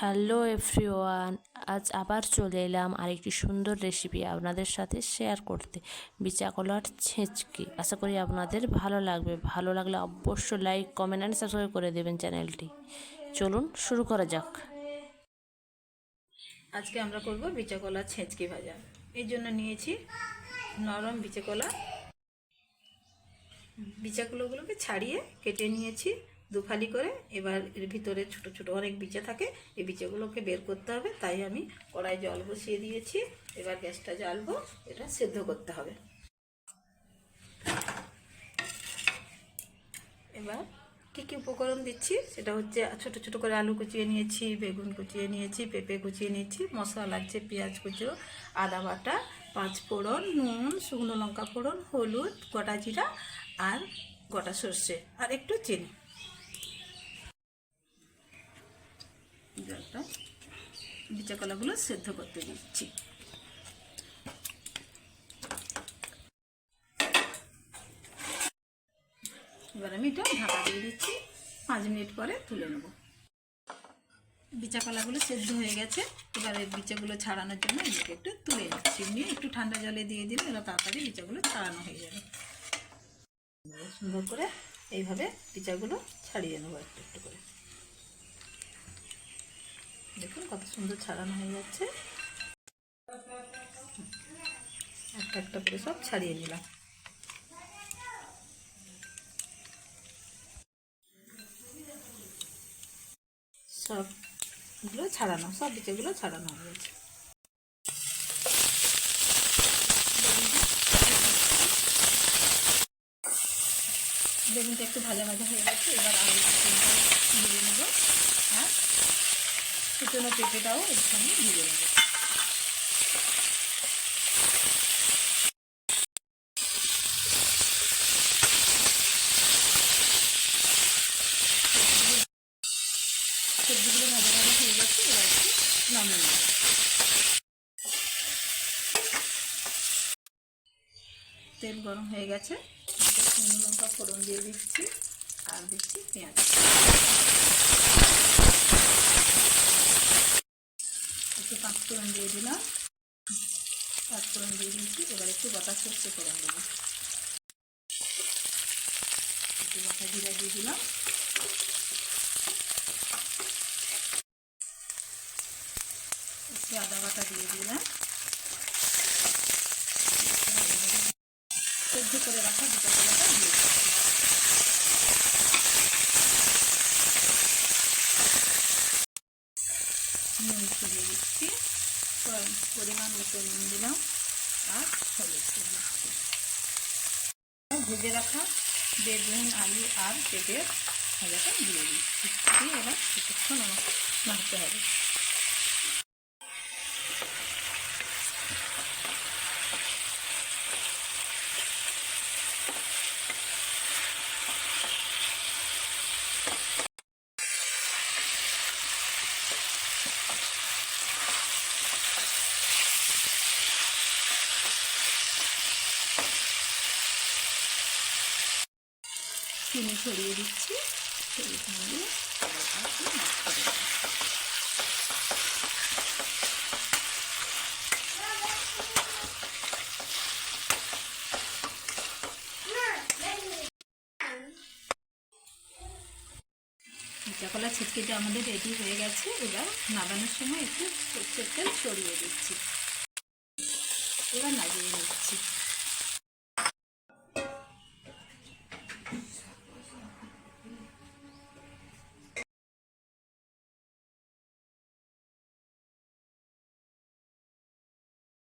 Hello everyone আজ আবার চলে এলাম আরেকটি সুন্দর রেসিপি আপনাদের সাথে শেয়ার করতে। বিচা কলার ছেঁচকি। আশা করি আপনাদের ভালো লাগবে। ভালো লাগলে অবশ্যই লাইক কমেন্ট অ্যান্ড সাবস্ক্রাইব করে দেবেন চ্যানেলটি চলুন শুরু করা যাক। আজকে আমরা করব বিচা কলা ছেঁচকি ভাজা। এই জন্য নিয়েছি নরম বিচা কলা। বিচা কলাগুলোকে ছাড়িয়ে কেটে নিয়েছি। দুফালি করে এবার এর ভিতরে ছোট ছোট অনেক বিচা থাকে, এই বিচাগুলোকে বের করতে হবে, তাই আমি কড়াই জল বসিয়ে দিয়েছি। এবার গ্যাসটা জ্বালবো, এটা সেদ্ধ করতে হবে। এবার কী কী উপকরণ দিচ্ছি? সেটা হচ্ছে ছোট ছোট করে আলু কুচিয়ে নিয়েছি, বেগুন কুচিয়ে নিয়েছি, পেঁপে কুচিয়ে নিয়েছি, মশলা লাগছে, পেঁয়াজ কুচো, আদা বাটা পাঁচ ফোড়ন নুন, শুকনো লঙ্কা ফোড়ন, হলুদ, গোটা জিরা আর গোটা সর্ষে, আর একটু চিনি। জলটা বিচা কলাগুলো সেদ্ধ করতে দিচ্ছি। এবার আমি এটা ঢাকা দিয়ে দিচ্ছি। পাঁচ মিনিট পরে তুলে নেব। বিচা কলাগুলো সেদ্ধ হয়ে গেছে। এবার এই বিচাগুলো ছাড়ানোর জন্য এদিকে একটু তুলে নিচ্ছি। নিয়ে একটু ঠান্ডা জলে দিয়ে দিলে এরা তাড়াতাড়ি বিচাগুলো ছাড়ানো হয়ে যাবে। সুন্দর করে এইভাবে বিচাগুলো ছাড়িয়ে নেব একটু একটু করে। দেখুন কত সুন্দর ছাড়ানো হয়ে যাচ্ছে। একটা একটা করে সব ছাড়িয়ে নিলাম। সবগুলো ছাড়ানো, সব বিচেগুলো ছাড়ানো হয়ে গেছে। বেগুনটা একটু ভাজা ভাজা হয়ে গেছে, এবার আলু ভেজে নেব। আর কুচনো পেঁপেটাও এখানে ভেজে নেব সবজিগুলো ভাজা ভাজা হয়ে গেছে, এবার একটু নামিয়ে নেব। তেল গরম হয়ে গেছে শুকনো লঙ্কা ফোড়ন দিয়ে দিচ্ছি, আর দিচ্ছি পেঁয়াজ। একটু পাঁচ ফোড়ন দিয়ে দিলাম। পাঁচ ফোড়ন দিয়ে দিচ্ছি এবার একটু গোটা সর্ষে ফোড়ন দেবো। একটু গোটা জিরা দিয়ে দিলাম। একটু আদা বাটা দিয়ে দিলাম। সেদ্ধ করে রাখা দুটো দিয়ে নুন ছড়িয়ে দিচ্ছি। পরিমাণ মতো নুন দিলাম আর হলুদ দিচ্ছি। ভেজে রাখা বেগুন, আলু আর পেঁপের ভাজাটা দিয়ে দিচ্ছি। দিয়ে এবার কিছুক্ষণ আমাকে নাড়তে হবে। চিনি ছড়িয়ে দিচ্ছি। দিয়ে কলা ছিটকিটা আমাদের রেডি হয়ে গেছে। এবার নামানোর সময় একটু সর্ষের তেল ছড়িয়ে দিচ্ছি। এবার নামিয়ে